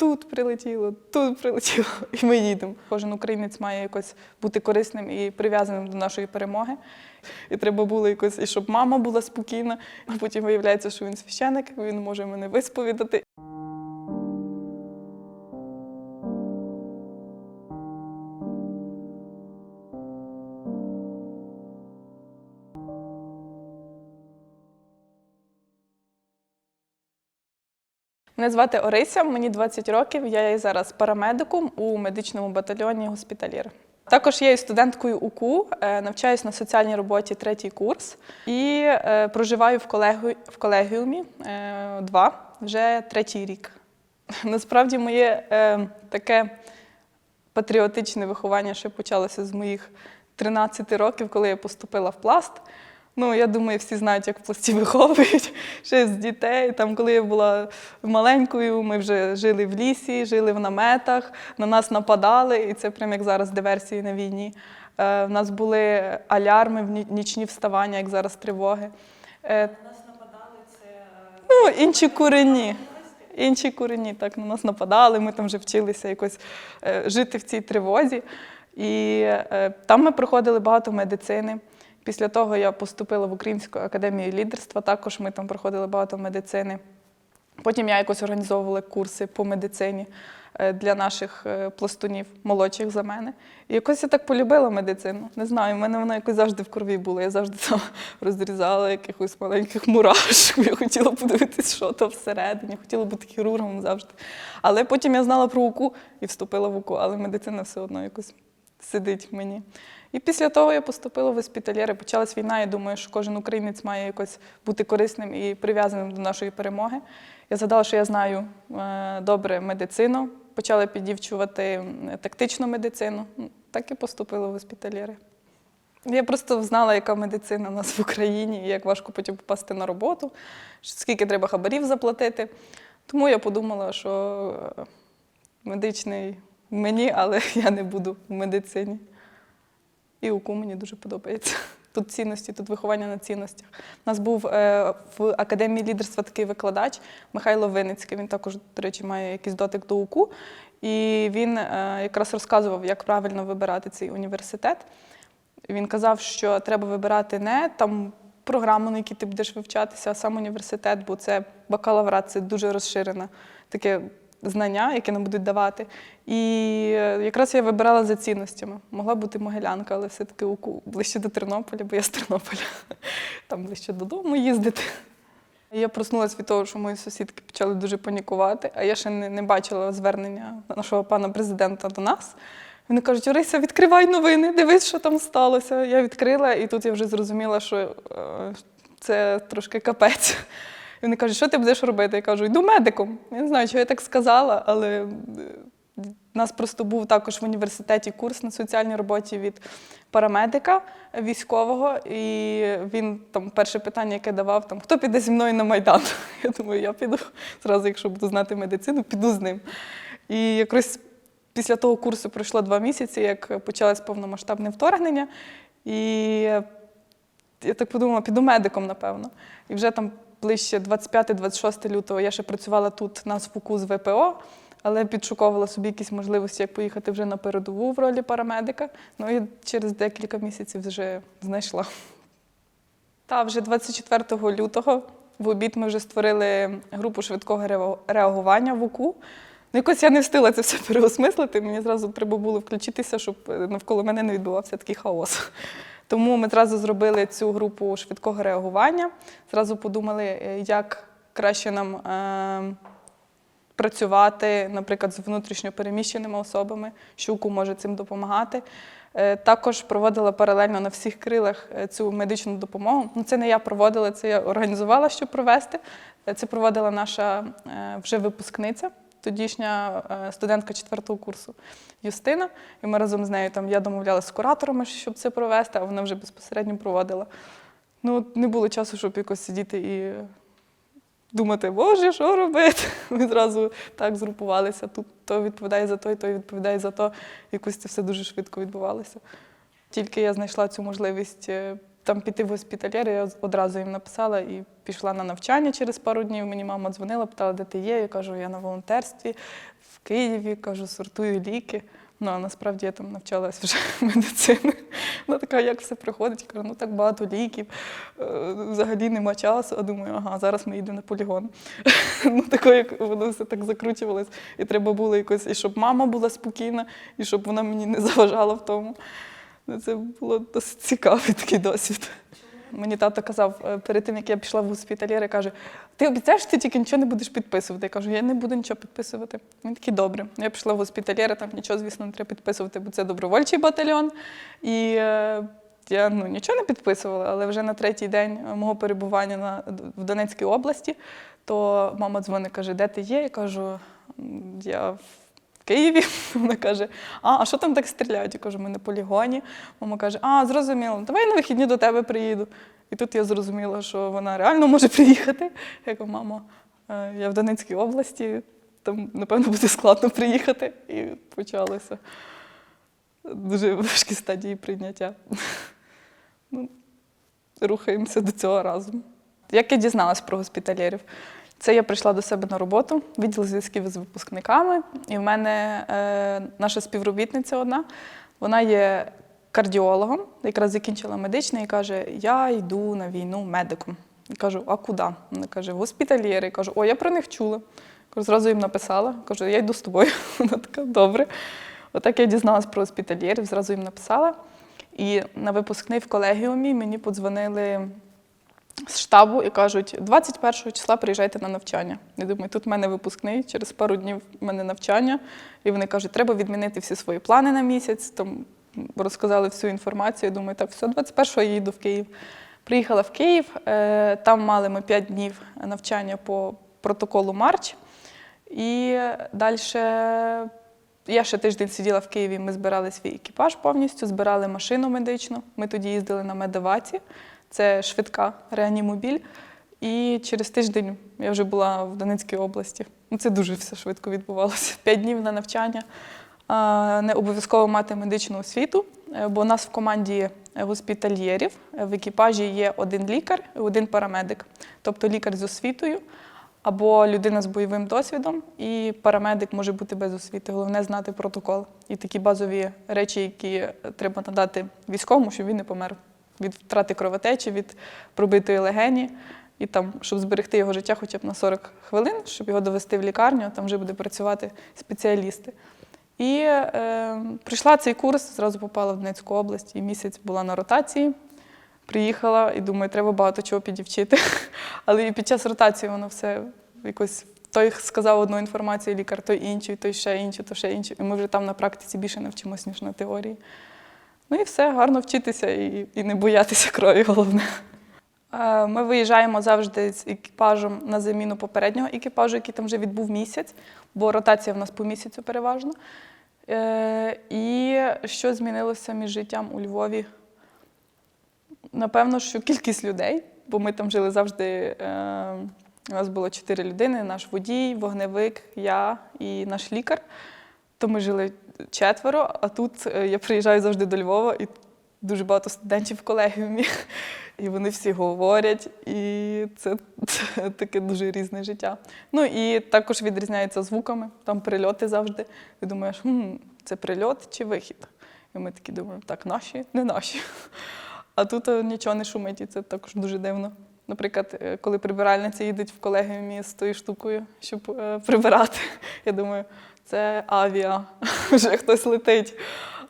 тут прилетіло, тут прилетіло, і ми їдемо. Кожен українець має якось бути корисним і прив'язаним до нашої перемоги. І треба було якось, і щоб мама була спокійна. А потім виявляється, що він священик, він може мене висповідати. Мене звати Орися, мені 20 років. Я є зараз парамедиком у медичному батальйоні госпіталір. Також є студенткою УКУ, е, навчаюсь на соціальній роботі третій курс і е, проживаю в, колегу, в колегіумі е, два вже третій рік. Насправді, моє таке патріотичне виховання ще почалося з моїх 13 років, коли я поступила в пласт. Ну, я думаю, всі знають, як в пласті виховують ще з дітей. Там, коли я була маленькою, ми вже жили в лісі, жили в наметах, на нас нападали, і це прям як зараз диверсії на війні. Е, в нас були алярми, нічні вставання, як зараз тривоги. Е, Ну, інші курені. Інші курені так на нас нападали, ми там вже вчилися якось е, жити в цій тривозі. І е, там ми проходили багато медицини. Після того я поступила в Українську академію лідерства, також ми там проходили багато медицини. Потім я якось організовувала курси по медицині е, для наших е, пластунів, молодших за мене. І якось я так полюбила медицину. Не знаю, в мене вона якось завжди в крові була. Я завжди там розрізала якихось маленьких мурашок. Я хотіла подивитися, що там всередині, хотіла бути хірургом завжди. Але потім я знала про УКУ і вступила в УКУ, але медицина все одно якось сидить мені. І після того я поступила в госпітальєри. Почалась війна. Я думаю, що кожен українець має якось бути корисним і прив'язаним до нашої перемоги. Я згадала, що я знаю е, добре медицину, почала піддівчувати м, тактичну медицину. Ну, Так і поступила в госпітальєри. Я просто знала, яка медицина у нас в Україні, як важко потім попасти на роботу, скільки треба хабарів заплатити. Тому я подумала, що е, медичний мені, але я не буду в медицині. І УКУ мені дуже подобається. Тут цінності, тут виховання на цінностях. У нас був е, в академії лідерства такий викладач Михайло Винницький. Він також, до речі, має якийсь дотик до УКУ. І він е, якраз розказував, як правильно вибирати цей університет. Він казав, що треба вибирати не там програму, на якій ти будеш вивчатися, а сам університет, бо це бакалаврат, це дуже розширене таке знання, яке нам будуть давати. І е, якраз я вибирала за цінностями. Могла бути Могилянка, але все-таки ближче до Тернополя, бо я з Тернополя, там ближче додому їздити. Я проснулася від того, що мої сусідки почали дуже панікувати, а я ще не, не бачила звернення нашого пана президента до нас. Вони кажуть, Орися, відкривай новини, дивись, що там сталося. Я відкрила, і тут я вже зрозуміла, що е, це трошки капець. І вони кажуть, що ти будеш робити? Я кажу, йду медиком. Я не знаю, чого я так сказала, але е, у нас просто був також в університеті курс на соціальній роботі від парамедика військового, і він там перше питання, яке давав, там хто піде зі мною на Майдан? Я думаю, я піду зразу, якщо буду знати медицину, піду з ним. І якраз після того курсу пройшло два місяці, як почалось повномасштабне вторгнення. І я так подумала, піду медиком, напевно. І вже там ближче 25-26 лютого я ще працювала тут на СФУКу з ВПО, але підшуковувала собі якісь можливості, як поїхати вже на передову в ролі парамедика. Ну і через декілька місяців вже знайшла. Та вже 24 лютого в обід ми вже створили групу швидкого реагування в УКУ. Ну, якось я не встигла це все переосмислити. Мені зразу треба було включитися, щоб е, навколо мене не відбувався такий хаос. Тому ми зразу зробили цю групу швидкого реагування. Зразу подумали, е, як краще нам е, працювати, наприклад, з внутрішньо переміщеними особами. Щуку може цим допомагати. Е, Також проводила паралельно на всіх крилах е, цю медичну допомогу. Ну, це не я проводила, це я організувала, щоб провести. Е, Це проводила наша е, вже випускниця, тодішня е, студентка четвертого курсу Юстина. І ми разом з нею там я домовлялася з кураторами, щоб це провести, а вона вже безпосередньо проводила. Ну, не було часу, щоб якось сидіти і думати, боже, що робити? Ми зразу так згрупувалися. Тут то відповідає за то, і той відповідає за то. Якось це все дуже швидко відбувалося. Тільки я знайшла цю можливість е, там піти в госпіталєр, я одразу їм написала і пішла на навчання через пару днів. Мені мама дзвонила, питала, де ти є. Я кажу, я на волонтерстві в Києві, кажу, сортую ліки. Ну, а насправді я там навчалася вже медицини. Вона така, як все приходить, кажу, ну так багато ліків, е, взагалі нема часу. А думаю, ага, зараз ми йдемо на полігон. ну, таке, як воно все так закручувалось. І треба було якось, і щоб мама була спокійна, і щоб вона мені не заважала в тому. Ну, Це було досить цікавий такий досвід. Мені тато казав е, перед тим, як я пішла в госпіталєр, каже: ти обіцяєш, ти тільки нічого не будеш підписувати. Я кажу, я не буду нічого підписувати. Він такий добре. Я пішла в госпіталєр, там нічого, звісно, не треба підписувати, бо це добровольчий батальйон. І е, я ну, нічого не підписувала, але вже на третій день мого перебування на, в Донецькій області, то мама дзвонить, каже, де ти є? Я кажу, я Києві. Вона каже: А, а що там так стріляють? Я кажу, ми на полігоні. Мама каже, а, зрозуміло, давай на вихідні до тебе приїду. І тут я зрозуміла, що вона реально може приїхати. Я кажу, мамо, е, я в Донецькій області, там, напевно, буде складно приїхати. І почалося дуже важкі стадії прийняття. Ну, рухаємося до цього разом. Як я дізналась про госпіталєрів? Це я прийшла до себе на роботу, відділ зв'язків з випускниками, і в мене е, наша співробітниця одна, вона є кардіологом, якраз закінчила медичне і каже: Я йду на війну медиком. І кажу, а куди? Вона каже, госпітальєри. Я кажу, о, я про них чула. Кажу, зразу їм написала. Кажу, я йду з тобою. Вона така, добре. Отак я дізналась про госпітальєрів, зразу їм написала. І на випускний в колегіумі мені подзвонили з штабу і кажуть, 21 числа приїжджайте на навчання. Я думаю, тут в мене випускний, через пару днів в мене навчання. І вони кажуть, треба відмінити всі свої плани на місяць. Там розказали всю інформацію. Думаю, так, все, 21-го я їду в Київ. Приїхала в Київ, е, там мали ми 5 днів навчання по протоколу Марч. І далі я ще тиждень сиділа в Києві, ми збирали свій екіпаж повністю, збирали машину медичну. Ми тоді їздили на медеваці, це швидка реанімобіль. І через тиждень я вже була в Донецькій області. Ну, Це дуже все швидко відбувалося. П'ять днів на навчання. Не обов'язково мати медичну освіту, е, бо у нас в команді госпітальєрів е, в екіпажі є один лікар і один парамедик, тобто лікар з освітою або людина з бойовим досвідом, і парамедик може бути без освіти. Головне знати протокол і такі базові речі, які треба надати військовому, щоб він не помер від втрати кровотечі, від пробитої легені. І там, щоб зберегти його життя хоча б на 40 хвилин, щоб його довести в лікарню, там вже буде працювати спеціалісти. І е, прийшла цей курс, зразу попала в Донецьку область, і місяць була на ротації. Приїхала і думаю, треба багато чого підівчити. Але і під час ротації воно все якось той сказав одну інформацію, лікар, той іншу, той ще іншу, то ще іншу. І ми вже там на практиці більше навчимося, ніж на теорії. Ну і все, гарно вчитися і, і не боятися крові, головне. Е, Ми виїжджаємо завжди з екіпажем на заміну попереднього екіпажу, який там вже відбув місяць, бо ротація в нас по місяцю переважно. Е, І що змінилося між життям у Львові? Напевно, що кількість людей, бо ми там жили завжди. Е, у нас було чотири людини: наш водій, вогневик, я і наш лікар. То ми жили четверо, а тут е, я приїжджаю завжди до Львова, і дуже багато студентів в колегіумі, і вони всі говорять, і це, це таке дуже різне життя. Ну і також відрізняється звуками, там прильоти завжди. Ти думаєш, хм, це прильот чи вихід? І ми такі думаємо, так, наші, не наші. А тут е, нічого не шумить, і це також дуже дивно. Наприклад, е, коли прибиральниці їдуть в колегіумі з тою штукою, щоб прибирати, я думаю, це авіа, вже хтось летить.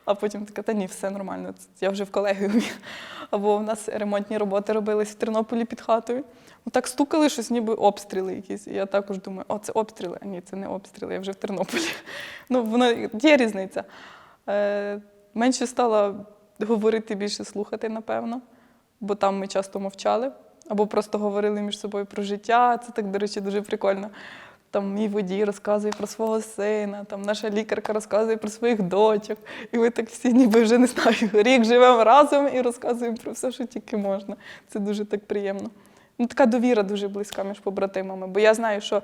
А потім така, та ні, все нормально, я вже в колегіумі. Або в нас ремонтні роботи робились в Тернополі під хатою. Так стукали щось, ніби обстріли якісь. І я також думаю, о, це обстріли. А ні, це не обстріли, я вже в Тернополі. Ну, воно є різниця. Е, менше стала говорити, більше слухати, напевно, бо там ми часто мовчали, або просто говорили між собою про життя. Це так, до речі, дуже прикольно. Там мій водій розказує про свого сина, там наша лікарка розказує про своїх дочок. І ми так всі ніби вже не знаю, рік живемо разом і розказуємо про все, що тільки можна. Це дуже так приємно. Ну, така довіра дуже близька між побратимами, бо я знаю, що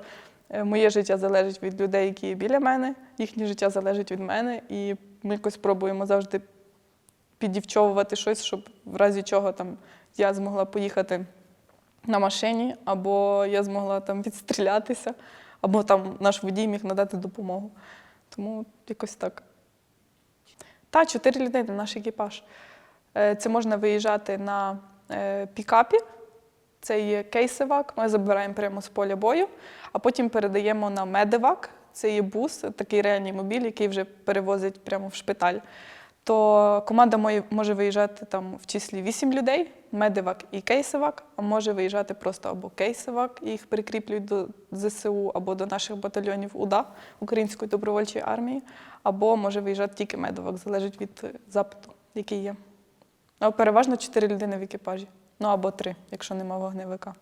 е, моє життя залежить від людей, які є біля мене, їхнє життя залежить від мене, і ми якось пробуємо завжди піддівчовувати щось, щоб в разі чого там я змогла поїхати на машині, або я змогла там відстрілятися, або там наш водій міг надати допомогу. Тому якось так. Та, чотири людини, наш екіпаж. Е, Це можна виїжджати на е, пікапі. Це є кейсивак. Ми забираємо прямо з поля бою, а потім передаємо на медивак. Це є бус, такий реанімобіль, який вже перевозить прямо в шпиталь. То команда може виїжджати там в числі 8 людей, медивак і кейсивак, а може виїжджати просто або кейсивак, і їх прикріплюють до ЗСУ або до наших батальйонів УДА Української добровольчої армії, або може виїжджати тільки медивак, залежить від е, запиту, який є. Ну, переважно 4 людини в екіпажі, ну або 3, якщо нема вогневика.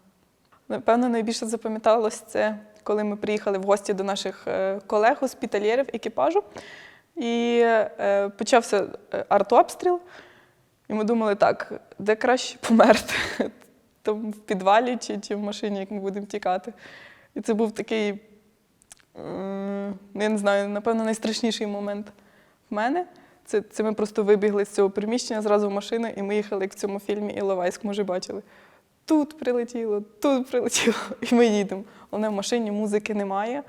Напевно, найбільше запам'яталось це, коли ми приїхали в гості до наших е, колег, госпітальєрів екіпажу, і е, почався е, артобстріл. І ми думали, так, де краще померти? Там в підвалі чи, чи в машині, як ми будемо тікати. І це був такий, м, я не знаю, напевно, найстрашніший момент в мене. Це, це ми просто вибігли з цього приміщення зразу в машину, і ми їхали як в цьому фільмі Іловайськ, може бачили. Тут прилетіло, тут прилетіло, і ми їдемо. Головне, в машині музики немає,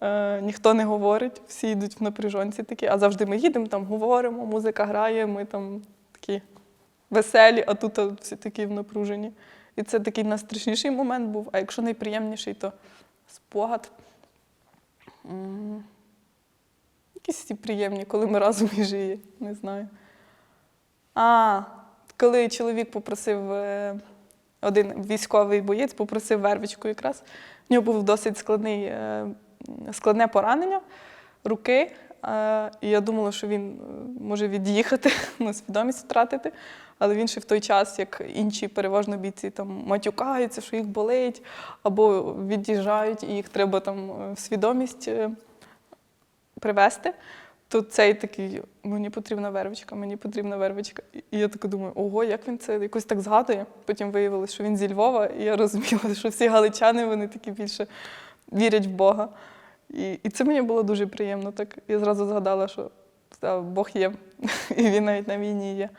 е, ніхто не говорить, всі йдуть в напряжонці такі, а завжди ми їдемо, там говоримо, музика грає, ми там такі веселі, а тут всі такі в напруженні. І це такий найстрашніший момент був, а якщо найприємніший, то спогад. Якісь ці приємні, коли ми разом і живі, не знаю. А, коли чоловік попросив, е, один військовий боєць попросив вервичку якраз. В нього був досить складний, е, складне поранення руки. е, І я думала, що він е, може від'їхати, ну, свідомість втратити. Але він ще в той час, як інші переважно бійці там матюкаються, що їх болить, або від'їжджають, і їх треба там е, в свідомість привезти, то цей такий, мені потрібна вервичка, мені потрібна вервичка. І я так думаю, ого, як він це якось так згадує. Потім виявилося, що він зі Львова, і я розуміла, що всі галичани вони такі більше вірять в Бога. І, і це мені було дуже приємно. Так я зразу згадала, що Бог є, і він навіть на війні є.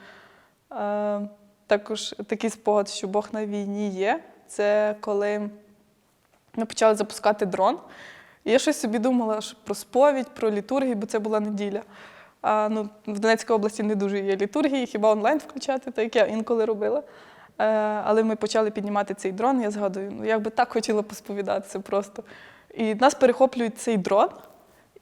А, також такий спогад, що Бог на війні є. Це коли ми почали запускати дрон. І я щось собі думала що про сповідь, про літургію, бо це була неділя. А, ну, в Донецькій області не дуже є літургії, хіба онлайн включати, так як я інколи робила. Е, але ми почали піднімати цей дрон. Я згадую, ну я би так хотіла посповідатися просто. І нас перехоплюють цей дрон.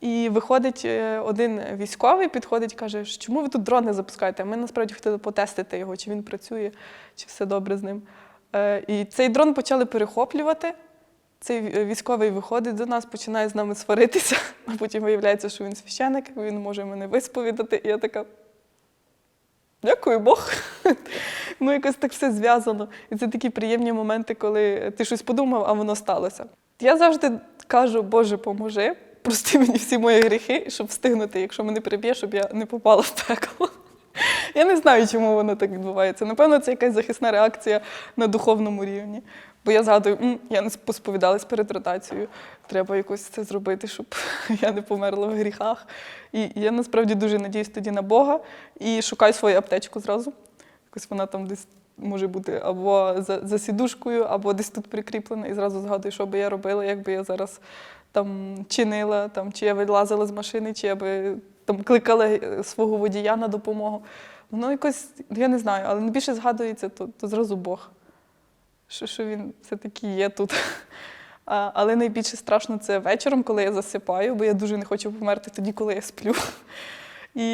І виходить е, один військовий, підходить, каже, чому ви тут дрон не запускаєте? Ми насправді хотіли потестити його, чи він працює, чи все добре з ним. Е, І цей дрон почали перехоплювати. Цей військовий виходить до нас, починає з нами сваритися, а потім виявляється, що він священик, він може мене висповідати. І я така. Дякую Бог. ну, якось так все зв'язано. І це такі приємні моменти, коли ти щось подумав, а воно сталося. Я завжди кажу, Боже, поможи, прости мені всі мої гріхи, щоб встигнути, якщо мене приб'є, щоб я не попала в пекло. Я не знаю, чому воно так відбувається. Напевно, це якась захисна реакція на духовному рівні. Бо я згадую, «М, я не посповідалась перед ротацією, треба якось це зробити, щоб я не померла в гріхах. І я насправді дуже надіюсь тоді на Бога і шукаю свою аптечку зразу. Якось вона там десь може бути або за, за сідушкою, або десь тут прикріплена, і зразу згадую, що би я робила, якби я зараз там чинила, там, чи я вилазила з машини, чи я би там кликала е, свого водія на допомогу. Воно якось, я не знаю, але найбільше згадується, то, то зразу Бог. Що, що він все-таки є тут. А, але найбільше страшно це вечором, коли я засипаю, бо я дуже не хочу померти тоді, коли я сплю. І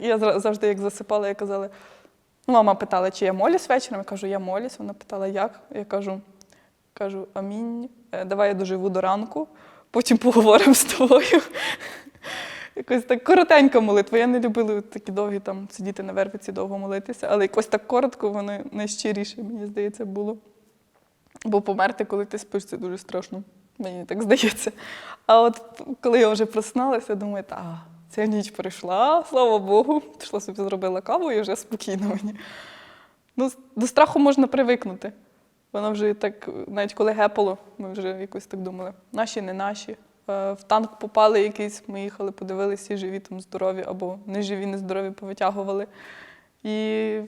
я завжди, як засипала, я казала, мама питала, чи я молюсь вечором. Я кажу, я молюсь. Вона питала, як? Я кажу, кажу, амінь. Е, Давай я доживу до ранку, потім поговоримо з тобою. Якось так коротенька молитва. Я не любила такі довгі там сидіти на вервиці, довго молитися, але якось так коротко воно найщиріше, мені здається, було. Бо померти, коли ти спиш, це дуже страшно. Мені так здається. А от коли я вже проснулася, думаю, та, ця ніч прийшла, слава Богу. Пішла собі зробила каву і вже спокійно мені. Ну, до страху можна привикнути. Воно вже так, навіть коли гепало, ми вже якось так думали, наші, не наші. Е, В танк попали якийсь, ми їхали, подивилися, живі там здорові, або не живі, не здорові, повитягували. І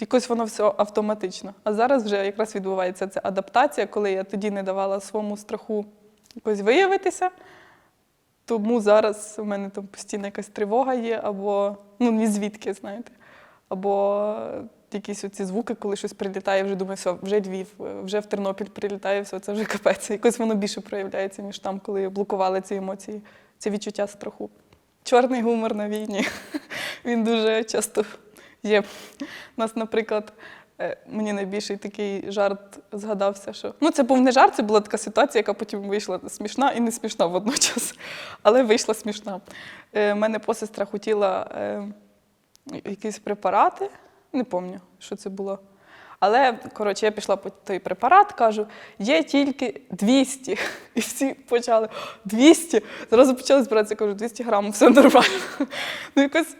якось воно все автоматично. А зараз вже якраз відбувається ця адаптація, коли я тоді не давала своєму страху якось виявитися. Тому зараз у мене там постійно якась тривога є, або ну ні звідки, знаєте, або якісь оці звуки, коли щось прилітає, вже думаю, все, вже Львів, вже в Тернопіль прилітає, все, це вже капець. Якось воно більше проявляється, ніж там, коли блокували ці емоції, ці відчуття страху. Чорний гумор на війні. Він дуже часто є. У нас, наприклад, мені найбільший такий жарт згадався, що ну це був не жарт, це була така ситуація, яка потім вийшла смішна і не смішна водночас, але вийшла смішна. У мене посестра хотіла е, якісь препарати, не пам'ятаю, що це було. Але, коротше, я пішла по той препарат, кажу, є тільки 200. І всі почали 200. Зразу почали збиратися, кажу, 200 грамів, все нормально. Ну, якось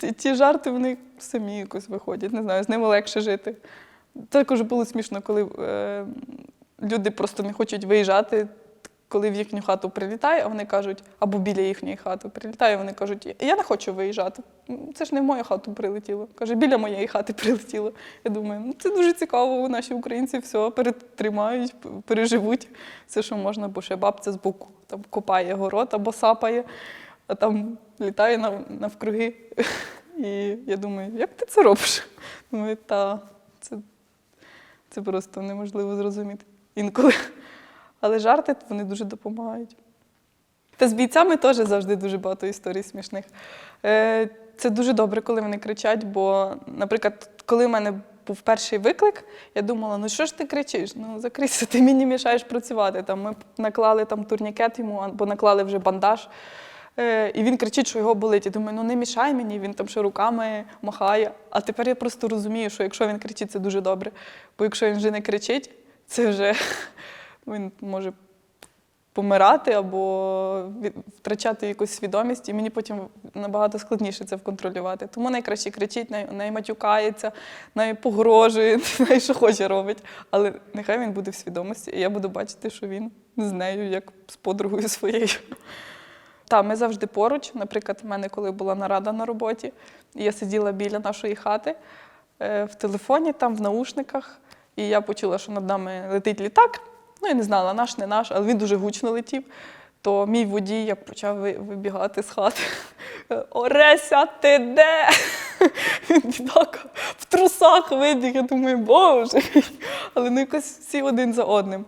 ті, ті жарти вони самі якось виходять. Не знаю, з ними легше жити. Також було смішно, коли е, люди просто не хочуть виїжджати, коли в їхню хату прилітає, а вони кажуть, або біля їхньої хати прилітає, вони кажуть, я не хочу виїжджати. Це ж не в мою хату прилетіло. Каже, біля моєї хати прилетіло. Я думаю, ну це дуже цікаво. Наші українці все перетримають, переживуть все, що можна, бо ще бабця з боку там копає город або сапає, а там літає нав- навкруги. І я думаю, як ти це робиш? Думаю, та це, це просто неможливо зрозуміти інколи. Але жарти вони дуже допомагають. Та з бійцями теж завжди дуже багато історій смішних. Е, Це дуже добре, коли вони кричать, бо, наприклад, коли в мене був перший виклик, я думала, ну що ж ти кричиш? Ну закрийся, ти мені мішаєш працювати. Там, ми наклали там турнікет йому, або наклали вже бандаж. Е, І він кричить, що його болить. Я думаю, ну не мішай мені, він там ще руками махає. А тепер я просто розумію, що якщо він кричить, це дуже добре. Бо якщо він вже не кричить, це вже він може помирати або втрачати якусь свідомість, і мені потім набагато складніше це вконтролювати. Тому найкраще кричить, най, най матюкається, най погрожує, най що хоче робить. Але нехай він буде в свідомості, і я буду бачити, що він з нею, як з подругою своєю. Так, ми завжди поруч. Наприклад, в мене, коли була нарада на роботі, я сиділа біля нашої хати е, в телефоні, там в наушниках, і я почула, що над нами летить літак. Ну, я не знала, наш, не наш, але він дуже гучно летів. То мій водій як почав вибігати з хати. Ореся, ти де? Він бідак в трусах вибіг. Я думаю, боже. Але ну якось всі один за одним.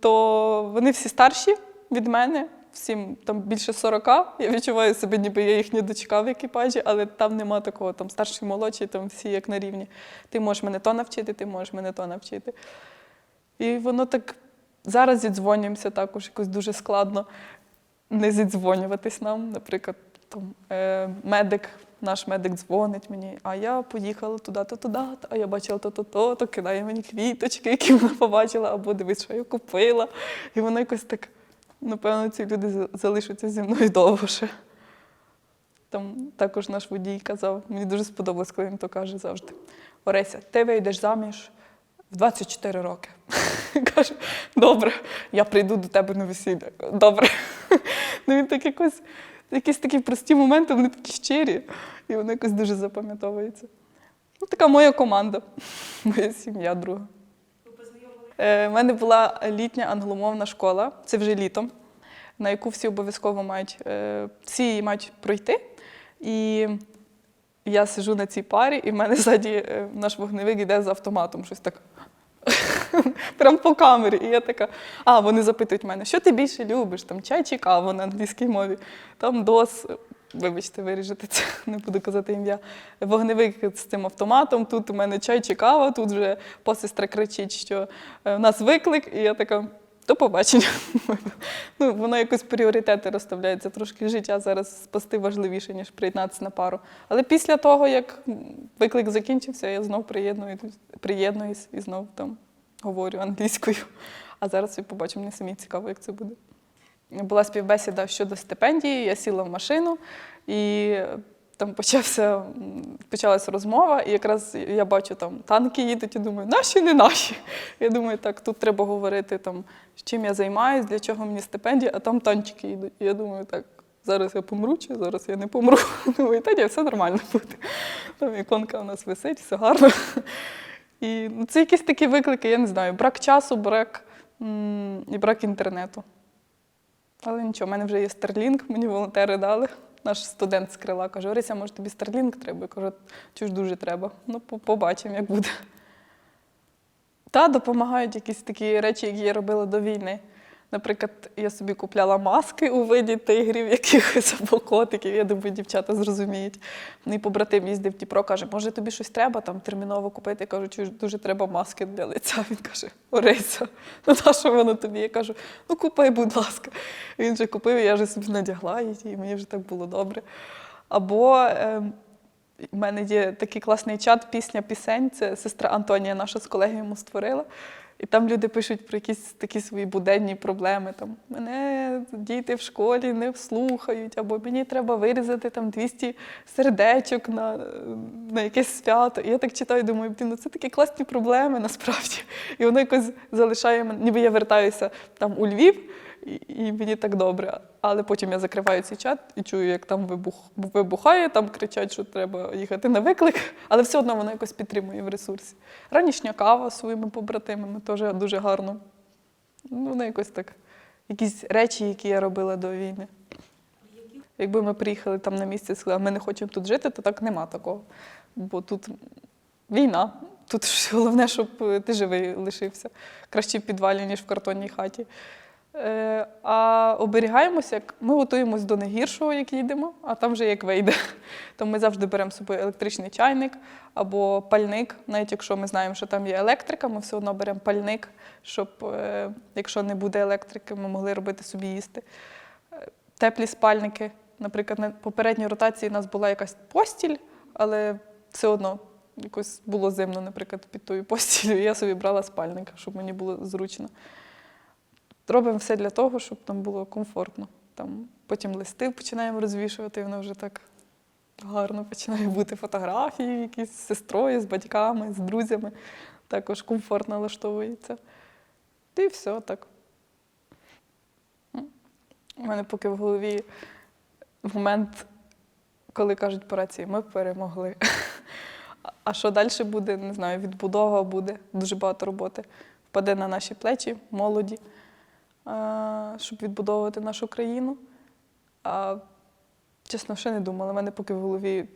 То вони всі старші від мене, всім там більше 40. Я відчуваю себе, ніби я їхня дочка в екіпажі, але там нема такого, там старші, молодші, там всі як на рівні. Ти можеш мене то навчити, ти можеш мене то навчити. І воно так зараз зідзвонюємося також якось дуже складно не зідзвонюватись нам. Наприклад, там, е, медик, наш медик дзвонить мені, а я поїхала туди-то, туди-то, а я бачила то-то, то-то, кидає мені квіточки, які вона побачила, або дивись, що я купила. І воно якось так, напевно, ці люди залишаться зі мною довго ще. Там також наш водій казав, мені дуже сподобалось, коли він то каже завжди.Ореся, ти вийдеш заміж в 24 роки. Каже, добре, я прийду до тебе на весілля. Добре. Ну він так якось, якісь такі прості моменти, вони такі щирі, і вони якось дуже запам'ятовуються. Ну, така моя команда, моя сім'я друга. Е, У мене була літня англомовна школа, це вже літом, на яку всі обов'язково мають, е, всі мають пройти. І я сижу на цій парі, і в мене ззаді е, наш вогневик йде з автоматом, щось так. Прям по камері. І я така, а вони запитують мене, що ти більше любиш? Там чай чи каву на англійській мові. Там дос, вибачте, виріжете це, не буду казати ім'я. Вогневик з цим автоматом. Тут у мене чай чи кава, тут вже посестра кричить, що е, в нас виклик, і я така. До побачення. ну, воно якось пріоритети розставляється. Трошки життя зараз спасти важливіше, ніж приєднатися на пару. Але після того, як виклик закінчився, я знов приєднуюсь, приєднуюсь і знов там говорю англійською. А зараз побачимо, мені самі цікаво, як це буде. Була співбесіда щодо стипендії, я сіла в машину і там почався, почалася розмова, і якраз я бачу, там танки їдуть, і думаю, наші, не наші. Я думаю, так, тут треба говорити, там, чим я займаюся, для чого мені стипендія, а там танчики їдуть. І я думаю, так, зараз я помру, чи зараз я не помру. Думаю, та ні, все нормально буде. Там іконка у нас висить, все гарно. І ну, це якісь такі виклики, я не знаю, брак часу, брак і брак інтернету. Але нічого, в мене вже є Starlink, мені волонтери дали. Наш студент з крила каже: Орися, може тобі Starlink треба? Я кажу, чи ж дуже треба. Ну, побачимо, як буде. Та допомагають якісь такі речі, які я робила до війни. Наприклад, я собі купляла маски у виді тигрів, якихось або котиків. Я думаю, дівчата зрозуміють. Мій побратим їздив в Дніпро, каже, може тобі щось треба там терміново купити. Я кажу, «Чуєш, дуже треба маски для лиця. Він каже, Орися, ну на що воно тобі? Я кажу, ну купи, будь ласка. Він вже купив, і я вже собі надягла її, і мені вже так було добре. Або е, у мене є такий класний чат Пісня пісень. Це сестра Антонія наша з колегіуму створила. І там люди пишуть про якісь такі свої буденні проблеми. Там мене діти в школі не слухають, або мені треба вирізати там 200 сердечок на, на якесь свято. І я так читаю, думаю, блін, ну це такі класні проблеми насправді. І воно якось залишає мене, ніби я вертаюся там у Львів, і, мені так добре. Але потім я закриваю цей чат і чую, як там вибух, вибухає, там кричать, що треба їхати на виклик, але все одно воно якось підтримує в ресурсі. Ранішня кава з своїми побратимами теж дуже гарно. Ну, воно якось так. Якісь речі, які я робила до війни. Якби ми приїхали там на місце і сказали, ми не хочемо тут жити, то так нема такого. Бо тут війна. Тут головне, щоб ти живий лишився. Краще в підвалі, ніж в картонній хаті. Е, а оберігаємося, як ми готуємось до найгіршого, як їдемо, а там вже як вийде. Тому ми завжди беремо з собою електричний чайник або пальник. Навіть якщо ми знаємо, що там є електрика, ми все одно беремо пальник, щоб, е, якщо не буде електрики, ми могли робити собі їсти. Е, Теплі спальники. Наприклад, на попередній ротації у нас була якась постіль, але все одно якось було зимно, наприклад, під тою постілю. І я собі брала спальника, щоб мені було зручно. Робимо все для того, щоб там було комфортно. Там потім листи починаємо розвішувати, і воно вже так гарно починає бути фотографії, якісь з сестрою, з батьками, з друзями. Також комфортно налаштовується. І все так. У мене поки в голові момент, коли кажуть по рації, ми перемогли. А що далі буде, не знаю, відбудова буде, дуже багато роботи. Впаде на наші плечі, молоді, щоб відбудовувати нашу країну. А, чесно, ще не думала. У мене поки в голові,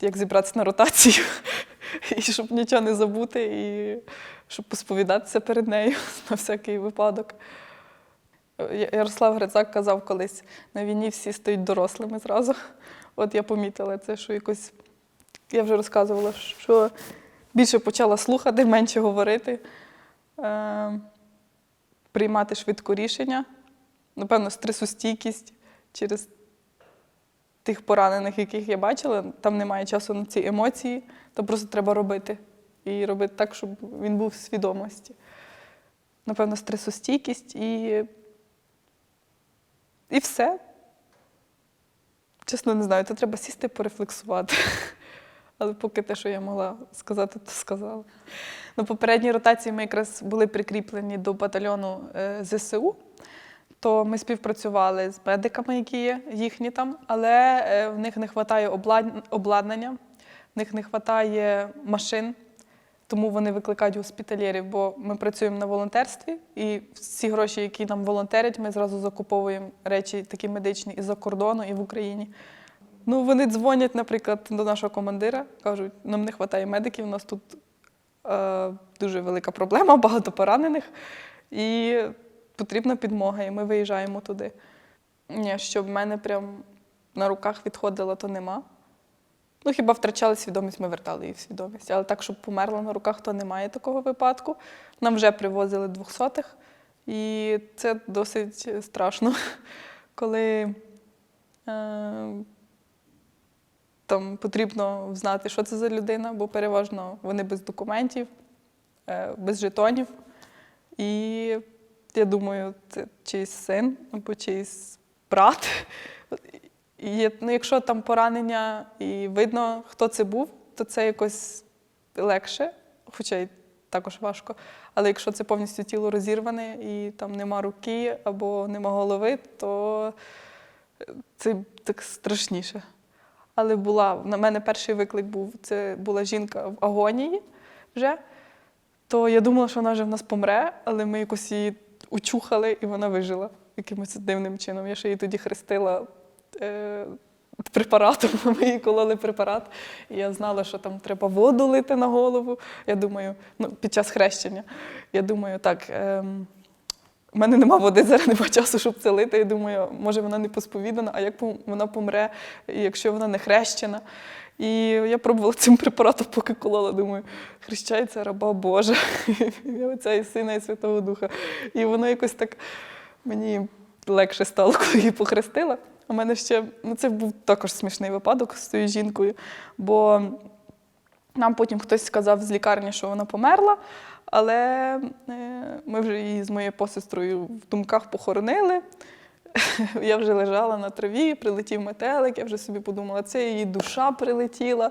як зібратися на ротацію, і щоб нічого не забути, і щоб посповідатися перед нею на всякий випадок. Ярослав Грицак казав колись, на війні всі стають дорослими зразу. От я помітила це, що якось я вже розказувала, що більше почала слухати, менше говорити, е, приймати швидко рішення. Напевно, стресостійкість через тих поранених, яких я бачила. Там немає часу на ці емоції, то просто треба робити. І робити так, щоб він був в свідомості. Напевно, стресостійкість і, і все. Чесно, не знаю, то треба сісти порефлексувати. Але поки те, що я могла сказати, то сказала. На попередній ротації ми якраз були прикріплені до батальйону е, ЗСУ, то ми співпрацювали з медиками, які є їхні там, але е, в них не вистачає обладнання, в них не вистачає машин, тому вони викликають госпітальєрів, бо ми працюємо на волонтерстві, і всі гроші, які нам волонтерять, ми зразу закуповуємо речі такі медичні і за кордону, і в Україні. Ну, вони дзвонять, наприклад, до нашого командира, кажуть, нам не вистачає медиків, у нас тут е, дуже велика проблема, багато поранених, і потрібна підмога, і ми виїжджаємо туди. Ні, щоб в мене прям на руках відходило, то нема. Ну, хіба втрачали свідомість, ми вертали її в свідомість. Але так, щоб померла на руках, то немає такого випадку. Нам вже привозили двохсотих, і це досить страшно, коли. Е, там потрібно знати, що це за людина, бо переважно вони без документів, е, без жетонів. І я думаю, це чийсь син або чийсь брат. І ну, якщо там поранення і видно, хто це був, то це якось легше, хоча й також важко. Але якщо це повністю тіло розірване і там нема руки або нема голови, то це так страшніше. Але була, на мене перший виклик був, це була жінка в агонії вже. То я думала, що вона вже в нас помре, але ми якось її учухали, і вона вижила якимось дивним чином. Я ще її тоді хрестила е, препаратом, ми їй кололи препарат. І я знала, що там треба воду лити на голову. Я думаю, ну, під час хрещення. Я думаю, так. Ем, у мене нема води, зараз нема часу, щоб це лити. Я думаю, може вона не посповідана, а як вона помре, якщо вона не хрещена. І я пробувала цим препаратом, поки колола, думаю, хрещається раба Божа, ім'я Отця і Сина і Святого Духа. І воно якось так мені легше стало, коли її похрестила. У мене ще ну це був також смішний випадок з цією жінкою, бо нам потім хтось сказав з лікарні, що вона померла, але е, ми вже її з моєю посестрою в думках похоронили. Я вже лежала на траві, прилетів метелик, я вже собі подумала, це її душа прилетіла.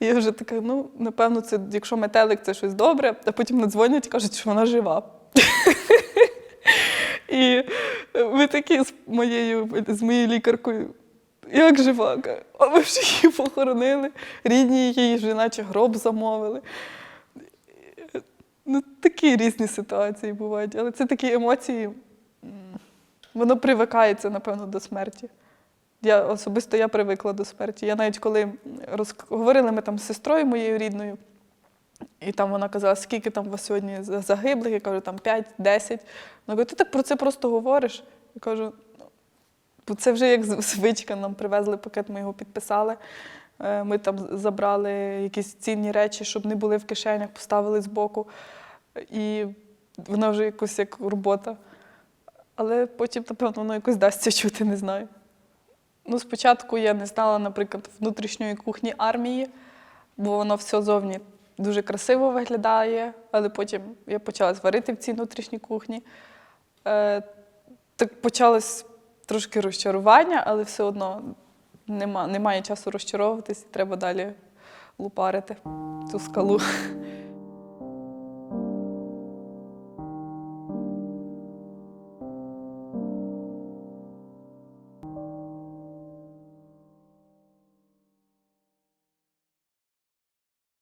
Я вже така, ну, напевно, це, якщо метелик це щось добре, а потім надзвонять і кажуть, що вона жива. І ми такі з моєю, з моєю лікаркою, як жива? А ми вже її похоронили, рідні її вже наче гроб замовили. Ну, такі різні ситуації бувають, але це такі емоції. Воно привикається, напевно, до смерті. Я особисто я привикла до смерті. Я навіть коли роз... ми там з сестрою моєю рідною, і там вона казала, скільки там вас сьогодні загиблих, я кажу, там 5-10. Вона каже, ти так про це просто говориш. Я кажу, «Ну, бо це вже як звичка, нам привезли пакет, ми його підписали. Е, Ми там забрали якісь цінні речі, щоб не були в кишенях, поставили збоку. І вона вже якось як робота. Але потім, напевно, воно якось дасться чути, не знаю. Ну, спочатку я не знала, наприклад, внутрішньої кухні армії, бо воно все зовні дуже красиво виглядає, але потім я почала варити в цій внутрішній кухні. Е, так почалось трошки розчарування, але все одно нема, немає часу розчаровуватись, треба далі лупарити цю скалу.